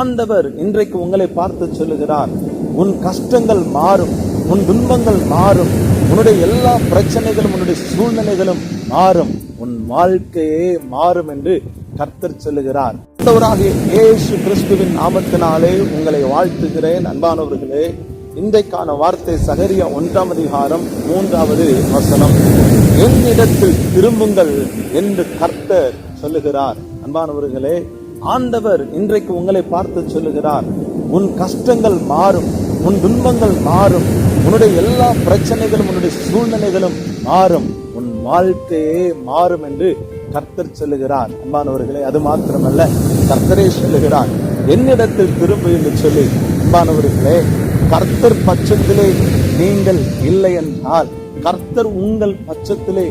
ஆண்டவர் இன்றைக்கு உங்களை பார்த்து சொல்லுகிறார் உன் கஷ்டங்கள் மாறும் உன் துன்பங்கள் மாறும் உன்னுடைய எல்லா பிரச்சனைகளும் உன்னுடைய சூழ்நிலைகளும் மாறும். உன் வாழ்க்கையே மாறும் என்று கர்த்தர் சொல்லுகிறார். ஆண்டவராகிய இயேசு கிறிஸ்துவின் நாமத்தினாலே உங்களை வாழ்த்துகிறேன். அன்பானவர்களே இன்றைக்கான வார்த்தை சகரிய ஒன்றாம் அதிகாரம் மூன்றாவது வசனம். என்னிடத்தில் திரும்புங்கள் என்று கர்த்தர் சொல்லுகிறார். அன்பானவர்களே ஆண்டவர் இன்றைக்கு உங்களை பார்த்து சொல்லுகிறார் உன் கஷ்டங்கள் மாறும் உன் துன்பங்கள் மாறும் உன்னுடைய எல்லா பிரச்சனைகளும் உன்னுடைய சூழ்நிலைகளும் மாறும். உன் வாழ்க்கையே மாறும் என்று கர்த்தர் சொல்லுகிறார். அன்பானவர்களே அது மாத்திரமல்ல கர்த்தரே சொல்லுகிறார் என்னிடத்தில் திரும்ப என்று சொல்லி அன்பானவர்களே கர்த்தர் பட்சத்திலே நீங்கள் இல்லை என்றால் கர்த்தர் உங்கள் பட்சத்திலே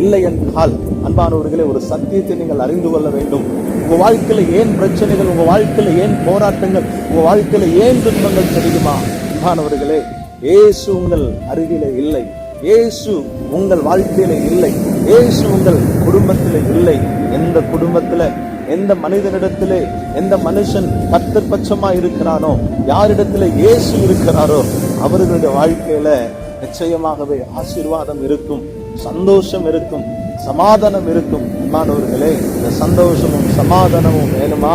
இல்லை என்றால் அன்பானவர்களே ஒரு சத்தியத்தை நீங்கள் அறிந்து கொள்ள வேண்டும். உங்க வாழ்க்கையில ஏன் பிரச்சனைகள் உங்க வாழ்க்கையில ஏன் போராட்டங்கள் உங்க வாழ்க்கையில ஏன் துன்பங்கள் தெரியுமா? அன்பானவர்களே இயேசு உங்கள் அருகிலே இல்லை. இயேசு உங்கள் வாழ்க்கையில இல்லை. ஏசு உங்கள் குடும்பத்தில் இல்லை. எந்த குடும்பத்தில் எந்த மனிதனிடத்திலே எந்த மனுஷன் பத்து பட்சமா இருக்கிறானோ யாரிடத்துல இயேசு இருக்கிறாரோ அவர்களுடைய வாழ்க்கையில நிச்சயமாகவே ஆசீர்வாதம் இருக்கும் சந்தோஷம் இருக்கும் சமாதானம் இருக்கும். மாணவர்களே இந்த சந்தோஷமும் சமாதானமும் வேணுமா?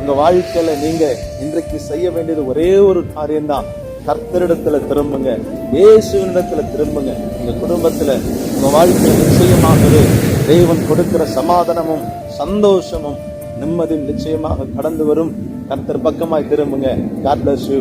உங்க வாழ்க்கையில நீங்க இன்றைக்கு செய்ய வேண்டியது ஒரே ஒரு காரியம்தான். கர்த்தரிடத்துல திரும்புங்க. இயேசுவினிடத்துல திரும்புங்க. உங்க குடும்பத்துல உங்க வாழ்க்கையில நிச்சயமாகவே தெய்வம் கொடுக்கிற சமாதானமும் சந்தோஷமும் நிம்மதியும் நிச்சயமாக கடந்து வரும். கர்த்தர் பக்கமாய் திரும்புங்க. God bless you